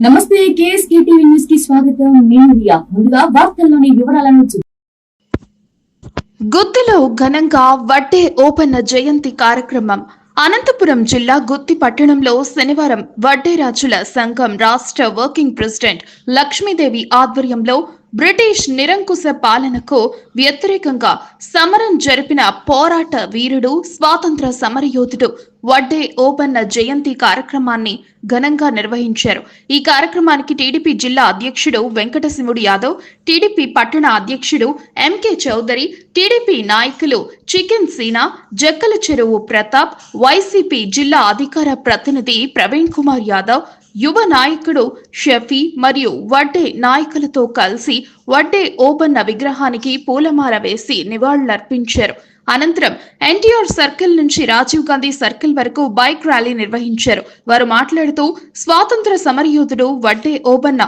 నమస్తే KSK TV న్యూస్కి స్వాగతం. నేను రియా. ముందుగా వార్తల్లోని వివరాలను గుత్తిలో ఘనంగా వడ్డే ఓపెన్న జయంతి కార్యక్రమం. అనంతపురం జిల్లా గుత్తి పట్టణంలో శనివారం వడ్డేరాజుల సంఘం రాష్ట్ర వర్కింగ్ ప్రెసిడెంట్ లక్ష్మీదేవి ఆధ్వర్యంలో బ్రిటిష్ నిరంకుశ పాలనకు వ్యతిరేకంగా సమరం జరిపిన పోరాట వీరుడు స్వాతంత్ర సమరయోధుడు వడ్డే ఓపెన్న జయంతి కార్యక్రమాన్ని ఘనంగా నిర్వహించారు. ఈ కార్యక్రమానికి టీడీపీ జిల్లా అధ్యక్షుడు వెంకటశివుడు యాదవ్ టీడీపీ పట్టణ అధ్యక్షుడు ఎంకే చౌదరి టీడీపీ నాయకులు చికెన్ సీనా జక్కల చెరువు ప్రతాప్ వైసీపీ జిల్లా అధికార ప్రతినిధి ప్రవీణ్ కుమార్ యాదవ్ యువ నాయకుడు షఫీ మరియు వడ్డే నాయకులతో కలిసి వడ్డే ఓపెన్న విగ్రహానికి పూలమాల వేసి నివాళులర్పించారు. అనంతరం ఎన్టీఆర్ సర్కిల్ నుంచి రాజీవ్ గాంధీ సర్కిల్ వరకు బైక్ ర్యాలీ నిర్వహించారు. వారు మాట్లాడుతూ స్వాతంత్ర సమరయోధుడు వడ్డే ఓబన్న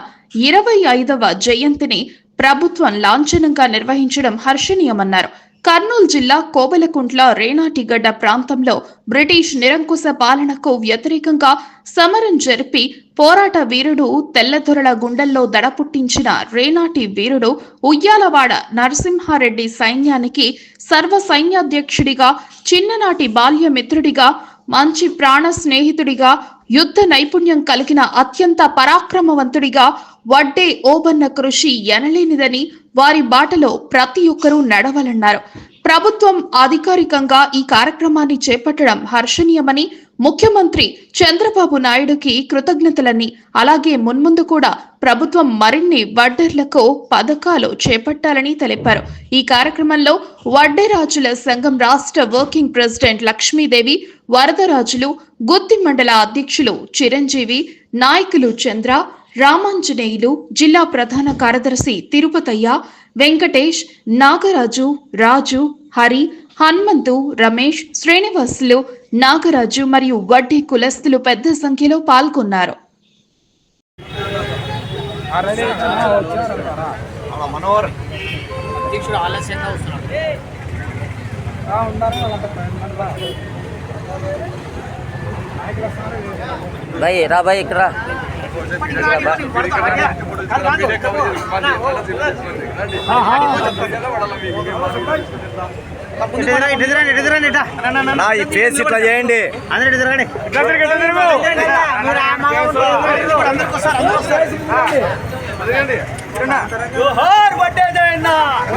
ఇరవై ఐదవ జయంతిని ప్రభుత్వం లాంఛనంగా నిర్వహించడం హర్షణీయమన్నారు. కర్నూలు జిల్లా కోబలకుంట్ల రేనాటిగడ్డ ప్రాంతంలో బ్రిటిష్ నిరంకుశ పాలనకు వ్యతిరేకంగా సమరం జరిపి పోరాట వీరుడు తెల్లదొరల గుండెల్లో దడపుట్టించిన రేనాటి వీరుడు ఉయ్యాలవాడ నరసింహారెడ్డి సైన్యానికి సర్వ సైన్యాధ్యక్షుడిగా చిన్ననాటి బాల్యమిత్రుడిగా మంచి ప్రాణ స్నేహితుడిగా యుద్ధ నైపుణ్యం కలిగిన అత్యంత పరాక్రమవంతుడిగా వడ్డే ఓబన్న కృషి ఎనలేనిదని వారి బాటలో ప్రతి ఒక్కరూ నడవాలన్నారు. ప్రభుత్వం అధికారికంగా ఈ కార్యక్రమాన్ని చేపట్టడం హర్షణీయమని ముఖ్యమంత్రి చంద్రబాబు నాయుడుకి కృతజ్ఞతలని అలాగే మున్ముందు కూడా ప్రభుత్వం మరిన్ని వడ్డర్లకు పథకాలు చేపట్టాలని తెలిపారు. ఈ కార్యక్రమంలో వడ్డేరాజుల సంఘం రాష్ట్ర వర్కింగ్ ప్రెసిడెంట్ లక్ష్మీదేవి వరదరాజులు గుత్తి మండల అధ్యక్షులు చిరంజీవి నాయకులు చంద్ర రామాంజనేయులు జిల్లా ప్రధాన కార్యదర్శి తిరుపతయ్య వెంకటేష్ నాగరాజు రాజు హరి హనుమంతు రమేష్ శ్రీనివాసులు నాగరాజు మరియు వడ్డీ కులస్తులు పెద్ద సంఖ్యలో పాల్గొన్నారు అధ్యక్షుడు ఆలస్యంగా వస్తున్నాడు भाई रा भाई ఇక్కడ రా. నా ఈ ఫేస్ ఇట్లా చేయండి.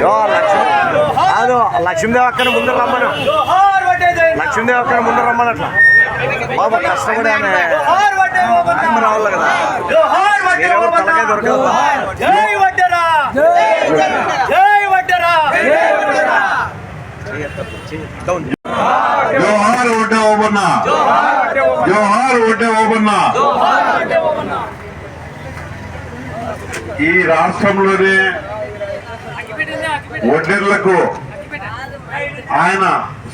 యో, లక్ష్మీ కాదు లక్ష్మీదేవి అక్కడ ముందు రమ్మను లక్ష్మీదేవి అక్కడ ముందు రమ్మను అట్లా బాబు కష్టపడి దొరకదు జోహార్ ఒకటే ఓబన్నా! జోహార్ ఓబన్నా! ఈ రాష్ట్రంలోనే ఒడ్డెర్లకు ఆయన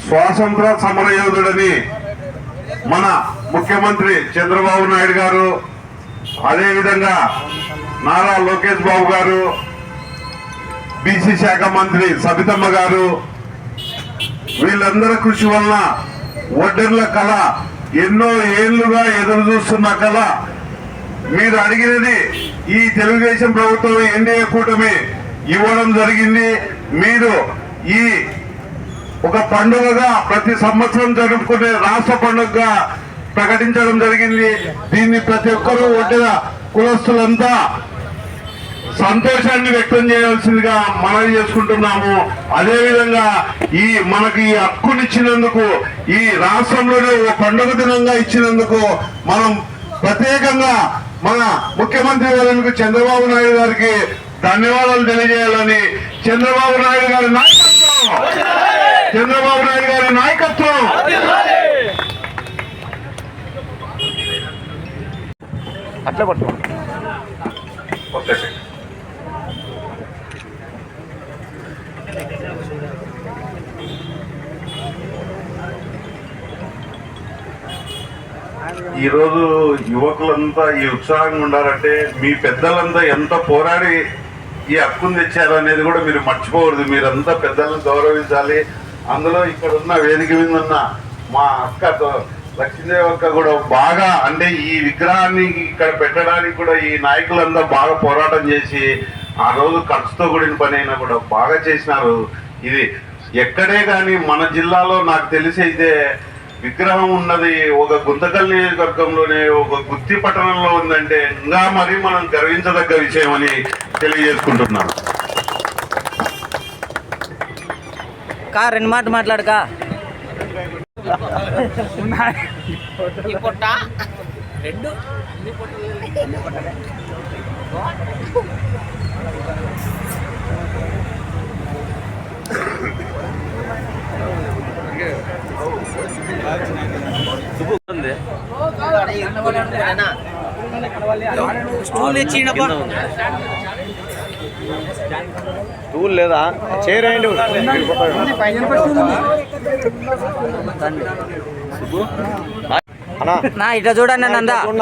స్వాతంత్ర సమరయోధుడని మన ముఖ్యమంత్రి చంద్రబాబు నాయుడు గారు అదేవిధంగా నారా లోకేష్ బాబు గారు బీసీ శాఖ మంత్రి సబితమ్మ గారు వీళ్ళందరి కృషి వలన ఒడ్డర్ల కళ ఎన్నో ఏళ్ళుగా ఎదురు చూస్తున్న కళ. మీరు అడిగినది ఈ తెలుగుదేశం ప్రభుత్వం ఎన్డీఏ కూటమి ఇవ్వడం జరిగింది. మీరు ఈ ఒక పండుగగా ప్రతి సంవత్సరం జరుపుకునే రాష్ట్ర పండుగగా ప్రకటించడం జరిగింది. దీన్ని ప్రతి ఒక్కరూ ఒడ్డిన కులస్తులంతా సంతోషాన్ని వ్యక్తం చేయాల్సిందిగా మనవి చేసుకుంటున్నాము. అదే విధంగా ఈ మనకి ఈ హక్కునిచ్చినందుకు ఈ రాష్ట్రంలోనే ఒక పండుగ దినంగా ఇచ్చినందుకు మనం ప్రత్యేకంగా మన ముఖ్యమంత్రి వర్యులకు చంద్రబాబు నాయుడు గారికి ధన్యవాదాలు తెలియజేయాలని చంద్రబాబు నాయుడు గారి నాయకత్వం. చంద్రబాబు నాయుడు గారి నాయకత్వం. అట్లే పట్టు ఈరోజు యువకులంతా ఈ ఉత్సాహంగా ఉండాలంటే మీ పెద్దలంతా ఎంత పోరాడి ఈ హక్కును తెచ్చారు అనేది కూడా మీరు మర్చిపోకూడదు. మీరంతా పెద్దలను గౌరవించాలి. అందులో ఇక్కడ ఉన్న వేదిక మీద ఉన్న మా అక్క లక్ష్మీదేవి అక్క కూడా బాగా అంటే ఈ విగ్రహాన్ని ఇక్కడ పెట్టడానికి కూడా ఈ నాయకులంతా బాగా పోరాటం చేసి ఆ రోజు ఖర్చుతో కూడిన పని అయినా కూడా బాగా చేసినారు. ఇది ఎక్కడే కానీ మన జిల్లాలో నాకు తెలిసి అయితే విగ్రహం ఉన్నది. ఒక గుంతకల్ నియోజకవర్గంలోనే ఒక గుత్తి పట్టణంలో ఉందంటే ఇంకా మరి మనం గర్వించదగ్గ విషయం అని తెలియజేసుకుంటున్నాను. కా రెండు మాట మాట్లాడక. టూల్ లేదా? చేరేయండి. అన్నా. నా ఇట్లా చూడండి అన్న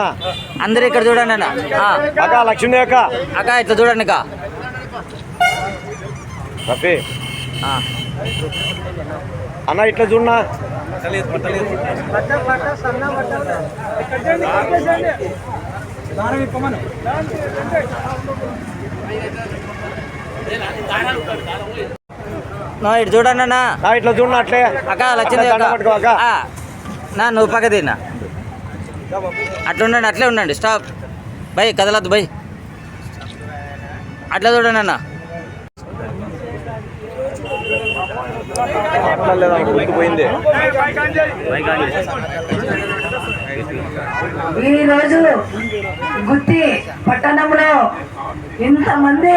అందరు ఇక్కడ చూడండి అన్న. ఆ, అక్క లక్ష్మీ అక్క. అక్క ఇట్లా చూడండి అక్క. రఫీ. అన్న ఇట్లా చూడన్నా నా ఇటు చూడండి అన్న. ఇట్లా చూడన్నా అట్లే. అక్క. ఆ, నా నువ్వు పక్క తిన్నా. అట్లా ఉండండి అట్లే ఉండండి స్టాప్. By కదలద్దు by. అట్లా చూడండి అన్న. మాట్లాడలేదా గుర్తుపోయింది. ఈరోజు గుత్తి పట్టణంలో ఇంతమంది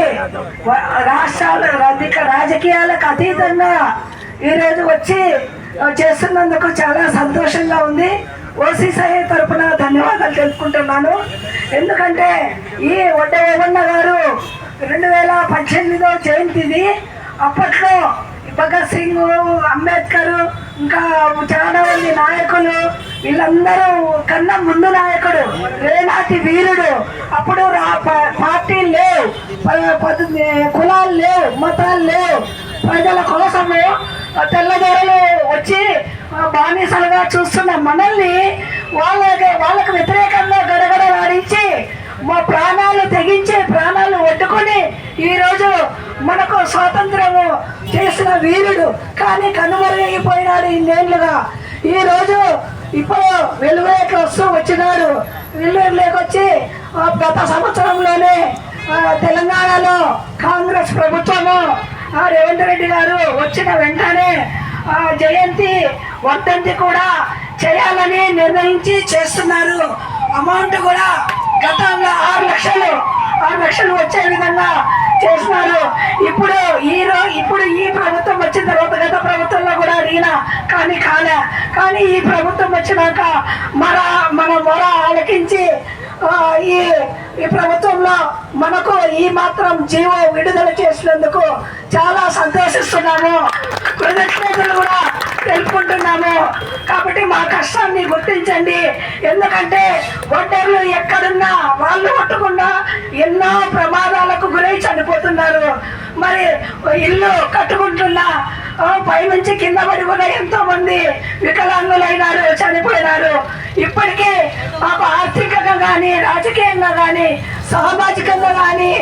రాష్ట్రాల రాజకీయాలకు అతీతంగా ఈరోజు వచ్చి చేస్తున్నందుకు చాలా సంతోషంగా ఉంది. ఓసీసీ తరఫున ధన్యవాదాలు తెలుపుకుంటున్నాను. ఎందుకంటే ఈ వడ్డ ఓవన్న గారు రెండు వేల పద్దెనిమిదో జయంతిది. అప్పట్లో భగత్ సింగ్ అంబేద్కర్ ఇంకా చాలా మంది నాయకులు వీళ్ళందరూ కన్నా ముందు నాయకుడు రేనాటి వీరుడు. అప్పుడు రా- ప- లేవు. కులాలు లేవు మతాలు లేవు. ప్రజల కోసము తెల్లదొరలు వచ్చి బానిసలుగా చూస్తున్న మనల్ని వాళ్ళకి వాళ్ళకు వ్యతిరేకంగా గడగడలాడించి మా ప్రాణాలు తెగించి ప్రాణాలు ఒడ్డుకొని ఈరోజు మనకు స్వాతంత్రము చేసిన వీరుడు కానీ కనుమరుగైపోయినాడు ఇన్నేళ్ళుగా. ఈరోజు ఇప్పుడు వెలుగులోకి వస్తూ వచ్చినాడు. వెలుగులోకి వచ్చి గత సంవత్సరంలోనే తెలంగాణలో కాంగ్రెస్ ప్రభుత్వము ఆ, రేవంత్ రెడ్డి గారు వచ్చిన వెంటనే ఆ, జయంతి వర్ధంతి కూడా చేయాలని నిర్ణయించి చేస్తున్నారు. అమౌంట్ కూడా గతంలో ఆరు లక్షలు ఆరు లక్షలు వచ్చే విధంగా చేస్తున్నారు. ఇప్పుడు ఈ రోజు ఇప్పుడు ఈ ప్రభుత్వం వచ్చిన తర్వాత గత ప్రభుత్వంలో కూడా అడిగిన కానీ కాలే. కానీ ఈ ప్రభుత్వం వచ్చినాక మన మన మొర ఆలకించి ఈ ఈ ప్రభుత్వంలో మనకు ఈ మాత్రం జీవో విడుదల చేసినందుకు చాలా సంతోషిస్తున్నాము. కృతజ్ఞతలు కూడా. తెలుపుకుంటున్నాము. కాబట్టి మా కష్టాన్ని గుర్తించండి. ఎందుకంటే ఒంటర్లు ఎక్కడున్నా వాళ్ళు కొట్టకుండా ఎన్నో ప్రమాదాలకు గురై చనిపోతున్నారు. మరి ఇల్లు కట్టుకుంటున్నా పైనుంచి కింద పడి కూడా ఎంతో మంది వికలాంగులైనారు చనిపోయినారు. ఇప్పటికీ మాకు ఆర్థికంగా కానీ రాజకీయంగా కానీ సామాజికంగా కానీ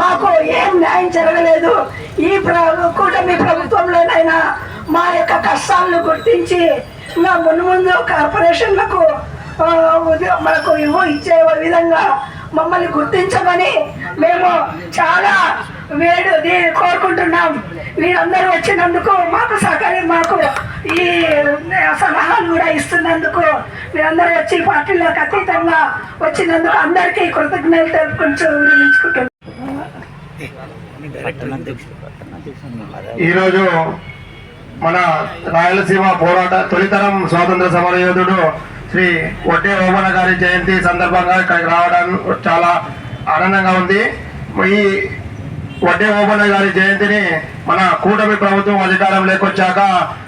మాకు ఏం న్యాయం జరగలేదు. ఈ ప్ర కూటమి ప్రభుత్వంలోనైనా మా యొక్క కష్టాలను గుర్తించి ఇంకా ముందు ముందు కార్పొరేషన్లకు మనకు ఇవ్వ ఇచ్చే విధంగా మమ్మల్ని గుర్తించమని మేము చాలా వేడు కోరుకుంటున్నాం. మీరందరూ వచ్చినందుకు మాకు సహకారం మాకు ఈ సలహాలు కూడా ఇస్తున్నందుకు మీరందరూ వచ్చి పార్టీలకు అతీతంగా వచ్చినందుకు అందరికీ కృతజ్ఞతలు తెలుపుకుంటూ విరమించుకుంటున్నాం ఈరోజు మన రాయలసీమ పోరాట తొలితరం స్వాతంత్ర సమర యోధుడు శ్రీ వడ్డే రోమణ గారి జయంతి సందర్భంగా ఇక్కడికి రావడం చాలా ఆనందంగా ఉంది. ఈ వడ్డే ఓమన గారి జయంతిని మన కూటమి ప్రభుత్వం అధికారం లేకొచ్చాక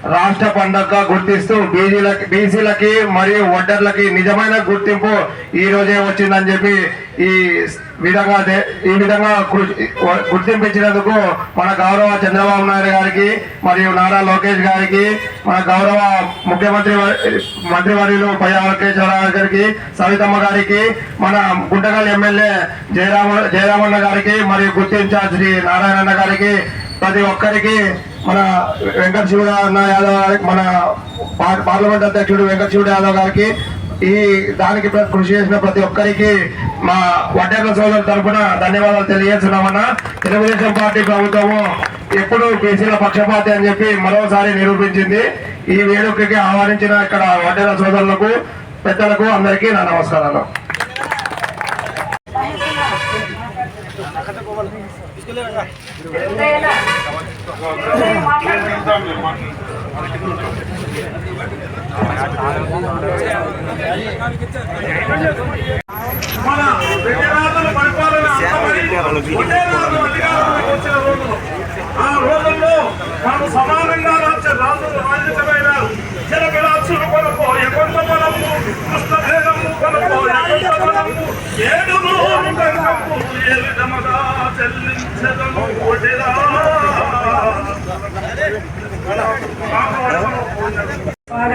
రాష్ట్ర పండగగా గుర్తిస్తూ బీసీలకి బీసీలకి మరియు వడ్డర్లకి నిజమైన గుర్తింపు ఈ రోజే వచ్చిందని చెప్పి ఈ విధంగా ఈ విధంగా గుర్తింపించినందుకు మన గౌరవ చంద్రబాబు నాయుడు గారికి మరియు నారా లోకేష్ గారికి మన గౌరవ ముఖ్యమంత్రి మంత్రివర్యులు పయ్యా గారికి సవితమ్మ గారికి మన గుంటగల్ ఎమ్మెల్యే జయరామ జయరామన్న గారికి మరియు గుర్తు శ్రీ నారాయణన్న గారికి ప్రతి ఒక్కరికి మన వెంకట శివుడు యాదవ్ గారికి మన పార్లమెంట్ అధ్యక్షుడు వెంకట శివుడు యాదవ్ గారికి ఈ దానికి కృషి చేసిన ప్రతి ఒక్కరికి మా వడ్డేర్ల సోదరుల తరఫున ధన్యవాదాలు తెలియజేస్తున్నామన్నా. తెలుగుదేశం పార్టీ ప్రభుత్వము ఎప్పుడు బీసీల పక్షపాతి అని చెప్పి మరోసారి నిరూపించింది. ఈ వేడుకకి ఆహ్వానించిన ఇక్కడ వడ్డేర్ల సోదరులకు పెద్దలకు అందరికీ నా నమస్కారాలు. మన వెంకటరాజుల పరిపాలన ఆ రోజుల్లో మనం సమానంగా రాజ్య రాజులు రాజ్యమైన కొరకు ఎకొంత బలము కృష్ణభేదము కొరకు ఎకొంత బలము ఏడు నూరు ఏ విధముగా చెల్లించదము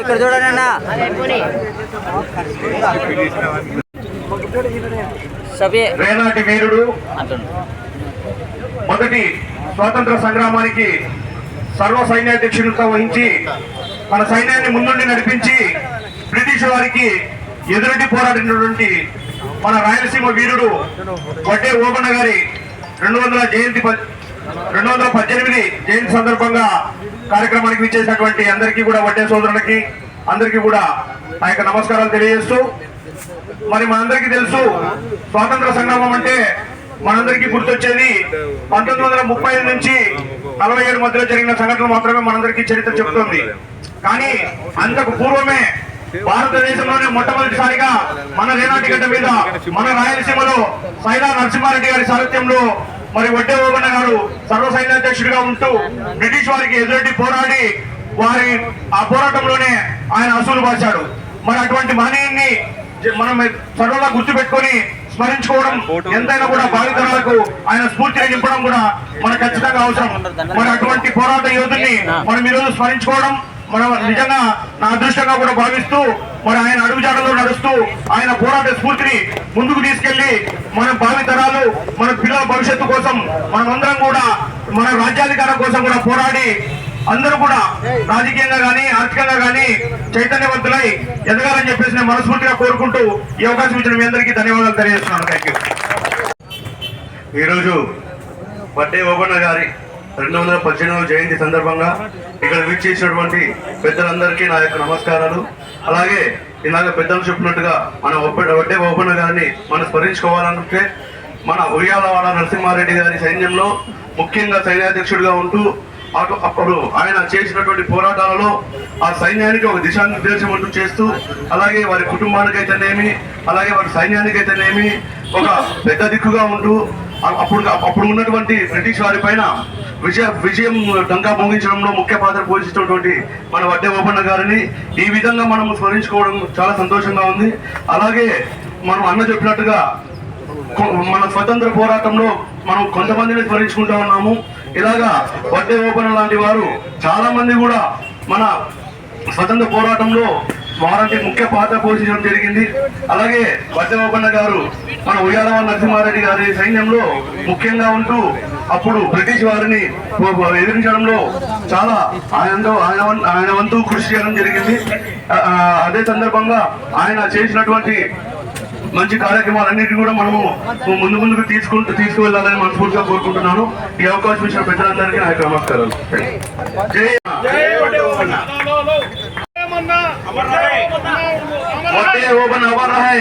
ఇక్కడ చూడండి అన్న. రేనాటి వీరుడు. మొదటి స్వాతంత్ర సంగ్రామానికి సర్వ సైన్యాధ్యక్షుడిగా వహించి మన సైన్యాన్ని ముందుండి నడిపించి బ్రిటిష్ వారికి ఎదురటి పోరాడినటువంటి మన రాయలసీమ వీరుడు వడ్డే ఓబన్న గారి రెండు వందల జయంతి రెండు వందల పద్దెనిమిది జయంతి సందర్భంగా కార్యక్రమానికి విచ్చేసినటువంటి అందరికీ కూడా వడ్డే సోదరులకి అందరికీ కూడా ఆ యొక్క నమస్కారాలు తెలియజేస్తూ మరి మనందరికీ తెలుసు స్వాతంత్ర సంగ్రామం అంటే మనందరికీ గుర్తొచ్చేది పంతొమ్మిది వందల ముప్పై ఐదు నుంచి నలభై ఏడు మధ్యలో జరిగిన సంఘటనలు మాత్రమే మనందరికీ చరిత్ర చెబుతుంది కానీ అంతకు పూర్వమే భారతదేశంలోనే మొట్టమొదటిసారిగా మన రేనాటి గడ్డ మీద మన రాయలసీమలో సైదా నరసింహారెడ్డి గారి సారథ్యంలో మరి వడ్డే ఓబన్న గారు సర్వ సైన్యాధ్యక్షుడిగా ఉంటూ బ్రిటిష్ వారికి ఎదురెడ్డి పోరాడి వారి ఆ పోరాటంలోనే ఆయన అసూలు బాశాడు మరి అటువంటి మహనీయుని మనం సర్వదా గుర్తుపెట్టుకొని స్మరించుకోవడం ఎంతైనా కూడా భావితరాలకు ఆయన స్ఫూర్తిని నింపడం కూడా మనకు ఖచ్చితంగా అవసరం. మరి అటువంటి పోరాట యోధుల్ని మనం ఈరోజు స్మరించుకోవడం మనం నిజంగా నా అదృష్టంగా కూడా భావిస్తూ మరి ఆయన అడుగుజాడలో నడుస్తూ ఆయన పోరాట స్ఫూర్తిని ముందుకు తీసుకెళ్ళి మన భావితరాలు మన పిల్లల భవిష్యత్తు కోసం మనమందరం కూడా మన రాజ్యాధికారం కోసం కూడా పోరాడి అందరూ కూడా రాజకీయంగా గానీ ఆర్థికంగా గానీ చైతన్యవంతులై ఎదగాలని చెప్పేసి నేను మనస్ఫూర్తిగా కోరుకుంటూ ఈ అవకాశం ఇచ్చిన మీ అందరికీ ధన్యవాదాలు తెలియజేస్తున్నాను. థ్యాంక్ యూ ఈరోజు బట్టే ఓబన్న గారి రెండు వందల పద్దెనిమిదవ జయంతి సందర్భంగా ఇక్కడ విచ్చేసినటువంటి పెద్దలందరికీ నా యొక్క నమస్కారాలు. అలాగే ఇలాగ పెద్దలు చెప్పినట్టుగా మన వడ్డే ఓబన్న గారిని మనం స్మరించుకోవాలనుకుంటే మన ఉయ్యాలవాడ నరసింహారెడ్డి గారి సైన్యంలో ముఖ్యంగా సైన్యాధ్యక్షుడిగా ఉంటూ అటు- అప్పుడు ఆయన చేసినటువంటి పోరాటాలలో ఆ సైన్యానికి ఒక దిశానిర్దేశం అంటూ చేస్తూ అలాగే వారి కుటుంబానికి అయితేనేమి అలాగే వారి సైన్యానికైతేనేమి ఒక పెద్ద దిక్కుగా ఉంటూ అప్పుడు అప్పుడు ఉన్నటువంటి బ్రిటిష్ వారి పైన విజయ విజయం డంకా ముగించడంలో ముఖ్య పాత్ర పోషించినటువంటి మన వడ్డే ఓపన్న గారిని ఈ విధంగా మనం స్మరించుకోవడం చాలా సంతోషంగా ఉంది. అలాగే మనం అన్న చెప్పినట్టుగా మన స్వతంత్ర పోరాటంలో మనం కొంతమందిని స్మరించుకుంటా ఉన్నాము. ఇలాగా వడ్డే ఓపెన్ లాంటి వారు చాలా మంది కూడా మన స్వతంత్ర పోరాటంలో వారంటి ముఖ్య పాత్ర పోషించడం జరిగింది. అలాగే వడ్డే ఓపన్న గారు మన ఉయ్యాలవ నరసింహారెడ్డి గారి సైన్యంలో ముఖ్యంగా ఉంటూ అప్పుడు బ్రిటిష్ వారిని ఎదిరించడంలో చాలా ఆయనతో ఆయన వం- ఆయన వంతు కృషి చేయడం జరిగింది. అదే సందర్భంగా ఆయన చేసినటువంటి మంచి కార్యక్రమాలన్నిటి కూడా మనము ముందు ముందుకు తీసుకుంటూ తీసుకువెళ్ళాలని మనస్ఫూర్తిగా కోరుకుంటున్నాను. ఈ అవకాశం ఇచ్చిన పెద్దలందరికీ నా యొక్క నమస్కారాలు. జై వడ్డే ఓపెన్ అమర్ రహే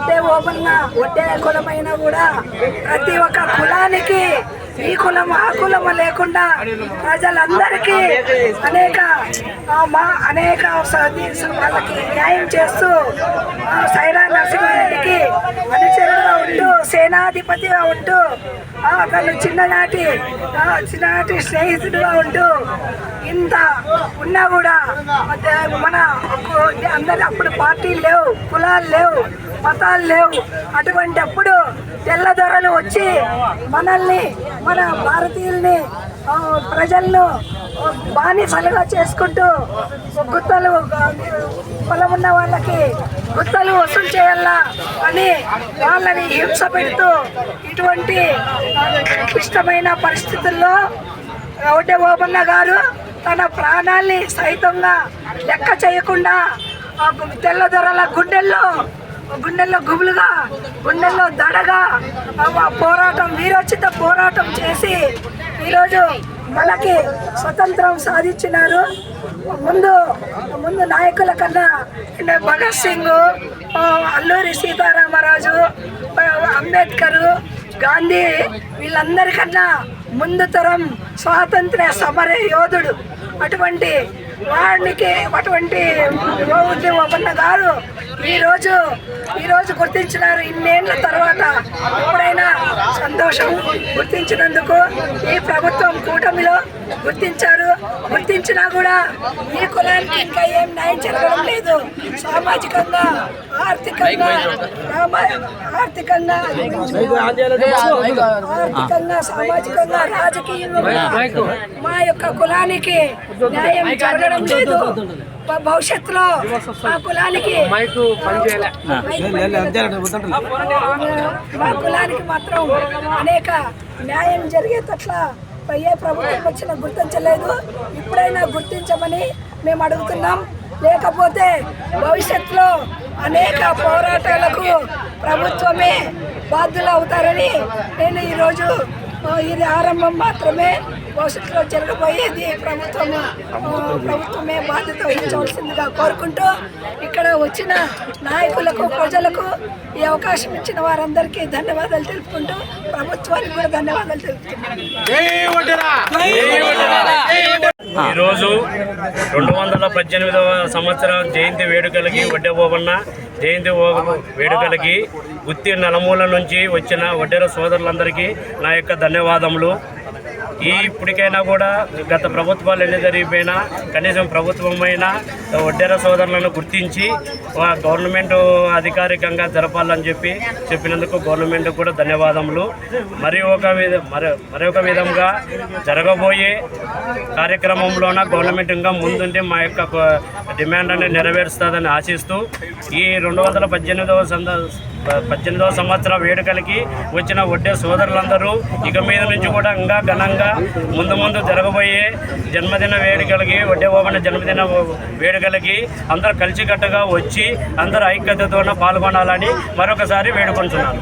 ఒడ్డే ఓపెన్న ఒడ్డే కులమైనా కూడా ప్రతి ఒక్క కులానికి ఈ కులం ఆ కులం లేకుండా ప్రజలందరికీ అనేక మా అనేక వాళ్ళకి న్యాయం చేస్తూ సైరా నరసింహారెడ్డికి అనుచరుగా ఉంటూ సేనాధిపతిగా ఉంటూ తను చిన్ననాటి చిన్ననాటి స్నేహితుడుగా ఉంటూ ఇంత ఉన్నా కూడా మన అందరూ అప్పుడు పార్టీలు లేవు కులాలు లేవు మతాలు లేవు. అటువంటి అప్పుడు తెల్లదొరలు వచ్చి మనల్ని మన భారతీయుల్ని ప్రజలను బానిసలుగా చేసుకుంటూ గుత్తలు పొలం ఉన్న వాళ్ళకి గుత్తలు వసూలు చేయాలా అని వాళ్ళని హింస పెడుతూ ఇటువంటి క్లిష్టమైన పరిస్థితుల్లో ఒకటే ఓబన్న గారు తన ప్రాణాల్ని సైతంగా లెక్క చేయకుండా తెల్లదొరల గుండెల్లో గుండెల్లో గుబులుగా గుండెల్లో దడగా పోరాటం వీరోచిత పోరాటం చేసి ఈరోజు మనకి స్వతంత్రం సాధించినారు. ముందు ముందు నాయకుల కన్నా భగత్ సింగ్ అల్లూరి సీతారామరాజు అంబేద్కర్ గాంధీ వీళ్ళందరికన్నా ముందు తరం స్వాతంత్ర సమర యోధుడు. అటువంటి వాడికి అటువంటి ఓపన్న గారు ఈరోజు ఈరోజు గుర్తించినారు. ఇన్నేళ్ళ తర్వాత ఎప్పుడైనా సంతోషం గుర్తించినందుకు ఈ ప్రభుత్వం కూటమిలో గుర్తించారు. గుర్తించినా కూడా ఈ కులానికి ఇంకా ఏం న్యాయం జరగడం లేదు. సామాజికంగా ఆర్థికంగా ఆర్థికంగా ఆర్థికంగా సామాజికంగా రాజకీయంగా మా యొక్క కులానికి న్యాయం జరగడం లేదు. భవిష్యత్తులో మా కులానికి మా కులానికి మాత్రం అనేక న్యాయం జరిగేటట్లా ఏ ప్రభుత్వం వచ్చినా గుర్తించలేదు. ఇప్పుడైనా గుర్తించమని మేము అడుగుతున్నాం. లేకపోతే భవిష్యత్తులో అనేక పోరాటాలకు ప్రభుత్వమే బాధ్యులు అవుతారని నేను ఈరోజు ఇది ఆరంభం మాత్రమే. భవిష్యత్తులో జరగబోయేది ప్రభుత్వం ప్రభుత్వమే బాధ్యత వహించవలసిందిగా కోరుకుంటూ ఇక్కడ వచ్చిన నాయకులకు ప్రజలకు ఈ అవకాశం ఇచ్చిన వారందరికీ ధన్యవాదాలు తెలుపుకుంటూ ప్రభుత్వానికి కూడా ధన్యవాదాలు తెలుపుతున్నాను. ఈరోజు రెండు వందల పద్దెనిమిదవ సంవత్సరం జయంతి వేడుకలకి వడ్డెబోబన్న జయంతి ఓ- వేడుకలకి గుత్తి నలమూల నుంచి వచ్చిన వడ్డెర సోదరులందరికీ నా యొక్క ధన్యవాదములు. ఈ ఇప్పటికైనా కూడా గత ప్రభుత్వాలు ఎన్ని జరిగిపోయినా కనీసం ప్రభుత్వమైనా వడ్డేర సోదరులను గుర్తించి గవర్నమెంట్ అధికారికంగా జరపాలని చెప్పి చెప్పినందుకు గవర్నమెంట్ కూడా ధన్యవాదములు. మరి ఒక మరి ఒక విధంగా జరగబోయే కార్యక్రమంలోన గవర్నమెంట్ ఇంకా ముందుండి మా యొక్క డిమాండ్ అనేది నెరవేరుస్తుందని ఆశిస్తూ ఈ రెండు వందల పద్దెనిమిదవ సంద పద్దెనిమిదవ సంవత్సర వేడుకలకి వచ్చిన వడ్డే సోదరులందరూ ఇక మీద నుంచి కూడా ఇంకా ఘనంగా ముందు ముందు జరగబోయే జన్మదిన వేడుకలకి వడ్డే ఓపెన జన్మదిన వేడుకలకి అందరూ కలిసికట్టుగా వచ్చి అందరూ ఐక్యతతో పాల్గొనాలని మరొకసారి వేడుకుంటున్నాను.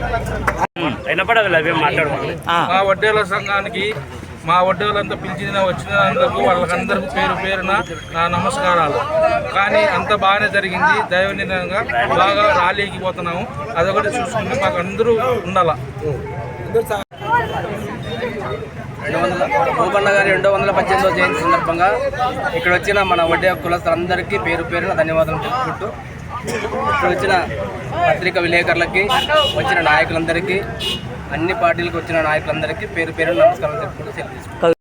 వినపడదు అవి మాట్లాడుకోండి ఆ, మా వడ్డేల సంఘానికి మా వడ్డేలంతా పిలిచిన వచ్చినందుకు వాళ్ళకందరికీ పేరు పేరున నా నమస్కారాలు. కానీ అంత బాగానే జరిగింది. దైవనిధంగా బాగా ర్యాలీకి పోతున్నాము. అదొకటి చూసుకుంటే మాకు అందరూ ఉండాల. రెండు వందల భూపన్న గారి రెండు వందల పద్దెనిమిదో జయంతి సందర్భంగా ఇక్కడ వచ్చిన మన వడ్డే కులస్తులందరికీ పేరు పేరున ధన్యవాదాలు చెప్పుకుంటూ ఇక్కడ వచ్చిన పత్రిక విలేకరులకి వచ్చిన నాయకులందరికీ అన్ని పార్టీలకు వచ్చిన నాయకులందరికీ పేరు పేరున నమస్కారం చెప్పుకుంటూ సెలవు